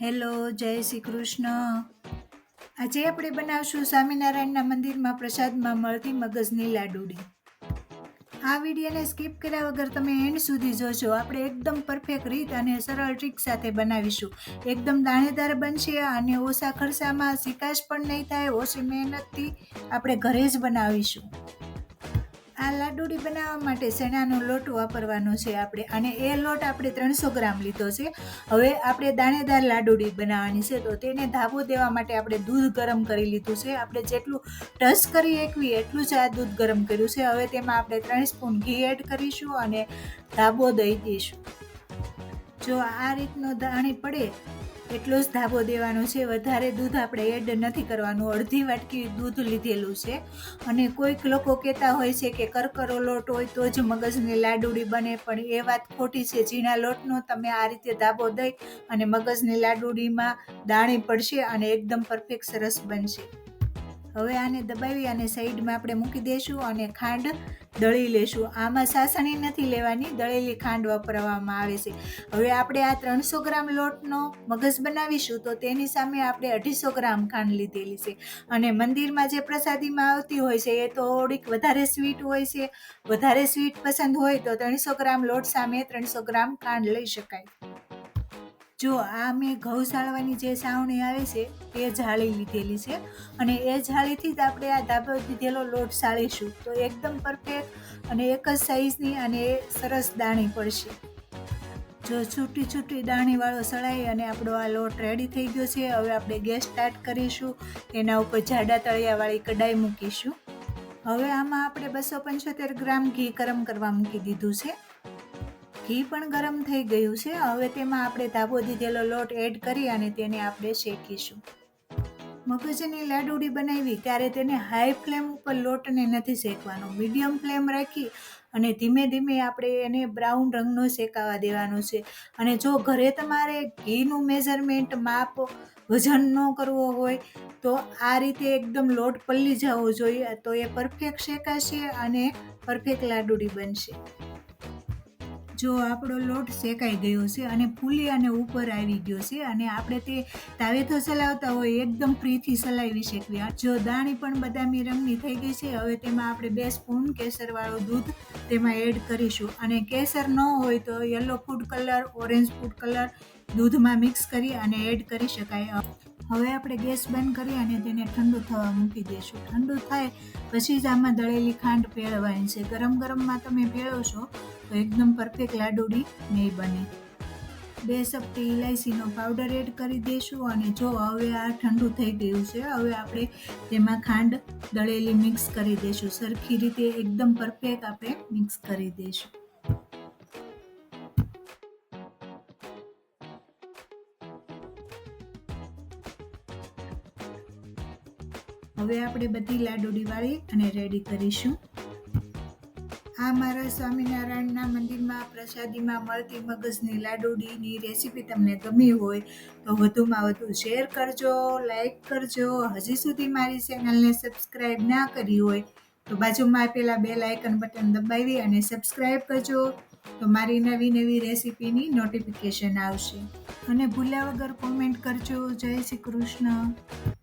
Hello, જય શ્રી કૃષ્ણ. આજે આપણે બનાવશું સ્વામિનારાયણના મંદિરમાં પ્રસાદમાં મળતી મગજની લાડુડી. આ વિડીયોને સ્કીપ કર્યા વગર તમે એન્ડ સુધી જોશો આપણે એકદમ પરફેક્ટ રીત અને સરળ ટ્રીક સાથે બનાવીશું. એકદમ દાણેદાર બનશે અને ઓછા ખર્ચામાં શિકાશ પણ નહીં થાય, ઓછી મહેનતથી આપણે ઘરે જ બનાવીશું. આ લાડુડી બનાવવા માટે ચણાનો લોટ વાપરવાનો છે આપણે. અને એ લોટ આપણે ત્રણસો ગ્રામ લીધો છે. હવે આપણે દાણેદાર લાડુડી બનાવવાની છે. તો તેને ધાબો દેવા માટે આપણે દૂધ ગરમ કરી લીધું છે. આપણે જેટલું ટસ કરી એકવી એટલું જ આ દૂધ ગરમ કર્યું છે. હવે તેમાં આપણે ત્રણ સ્પૂન ઘી એડ કરીશું અને ધાબો દઈ દઈશું. જો આ રીતનો દાણી પડે એટલો જ ધાબો દેવાનો છે. વધારે દૂધ આપણે એડ નથી કરવાનું. અડધી વાટકી દૂધ લીધેલું છે. અને કોઈક લોકો કહેતા હોય છે કે કરકરો લોટ હોય તો જ મગજની લાડુડી બને. પણ એ વાત ખોટી છે. ઝીણા લોટનો તમે આ રીતે ધાબો દઈ અને મગજની લાડુડીમાં દાણી પડશે અને એકદમ પરફેક્ટ સરસ બનશે. હવે આને દબાવી અને સાઈડમાં આપણે મૂકી દઈશું અને ખાંડ દળી લેશું. આમાં સાસણી નથી લેવાની, દળેલી ખાંડ વાપરવામાં આવે છે. હવે આપણે આ ત્રણસો ગ્રામ લોટનો મગજ બનાવીશું તો તેની સામે આપણે અઢીસો ગ્રામ ખાંડ લીધેલી છે. અને મંદિરમાં જે પ્રસાદીમાં આવતી હોય છે એ થોડીક વધારે સ્વીટ હોય છે. વધારે સ્વીટ પસંદ હોય તો ત્રણસો ગ્રામ લોટ સામે ત્રણસો ગ્રામ ખાંડ લઈ શકાય. જો આ મેં ઘઉં સાળવાની જે સાવણી આવે છે તે જાળી લીધેલી છે અને એ જાળીથી જ આપણે આ ધાબો દીધેલો લોટ સાળીશું. તો એકદમ પરફેક્ટ અને એક જ સાઈઝની અને સરસ દાણી પડશે. જો છૂટી છૂટી દાણીવાળો સળાઈ અને આપણો આ લોટ રેડી થઈ ગયો છે, હવે આપણે ગેસ સ્ટાર્ટ કરીશું. એના ઉપર જાડા તળિયાવાળી કડાઈ મૂકીશું. હવે આમાં આપણે બસો પંચોતેર ગ્રામ ઘી ગરમ કરવા મૂકી દીધું છે. ઘી પણ ગરમ થઈ ગયું છે. હવે તેમાં આપણે ધાબો દીધેલો લોટ એડ કરી અને તેને આપણે શેકીશું. મગજની લાડુડી બનાવી, ત્યારે તેને હાઈ ફ્લેમ ઉપર લોટને નથી શેકવાનો. મીડિયમ ફ્લેમ રાખી અને ધીમે ધીમે આપણે એને બ્રાઉન રંગનો શેકાવા દેવાનો છે. અને જો ઘરે તમારે ઘીનું મેઝરમેન્ટ માપ વજન ન કરવો હોય, તો આ રીતે એકદમ લોટ પલ્લી જવો જોઈએ, તો એ પરફેક્ટ શેકાશે અને પરફેક્ટ લાડુડી બનશે. જો આપણો લોટ શેકાઈ ગયો છે અને ફૂલી અને ઉપર આવી ગયો છે અને આપણે તે તાવેથો ચલાવતા હોય એકદમ ફ્રીથી સલાવી શકીએ. જો દાણી પણ બદામી રંગની થઈ ગઈ છે, હવે તેમાં આપણે બે સ્પૂન કેસરવાળું દૂધ તેમાં એડ કરીશું. અને કેસર ન હોય તો yellow food colour, orange food colour દૂધમાં મિક્સ કરી અને એડ કરી શકાય. હવે આપણે ગેસ બંધ કરી અને તેને ઠંડુ થવા મૂકી દઈશું. ઠંડુ થાય પછી જ આમાં દળેલી ખાંડ પેળવાની છે. ગરમ ગરમમાં તમે પેળવશો તો એકદમ પરફેક્ટ લાડુડી નહીં બને. બે સપટી ઇલાયચીનો પાવડર એડ કરી દઈશું અને જો હવે આ ઠંડુ થઈ ગયું છે, હવે આપણે તેમાં ખાંડ દળેલી મિક્સ કરી દઈશું સરખી રીતે એકદમ પરફેક્ટ આપણે મિક્સ કરી દઈશું હવે આપણે બધી લાડુડી વાળી અને રેડી કરીશું. આ મારા સ્વામિનારાયણના મંદિરમાં, પ્રસાદીમાં મળતી મગજની લાડુડીની રેસીપી તમને ગમી હોય તો વધુમાં વધુ શેર કરજો, લાઈક કરજો. હજી સુધી મારી ચેનલને સબસ્ક્રાઈબ ના કરી હોય તો બાજુમાં આપેલા બે લાઇકન બટન દબાવી અને સબસ્ક્રાઈબ કરજો તો મારી નવી નવી રેસીપીની નોટિફિકેશન આવશે. અને ભૂલ્યા વગર કોમેન્ટ કરજો. જય શ્રી કૃષ્ણ.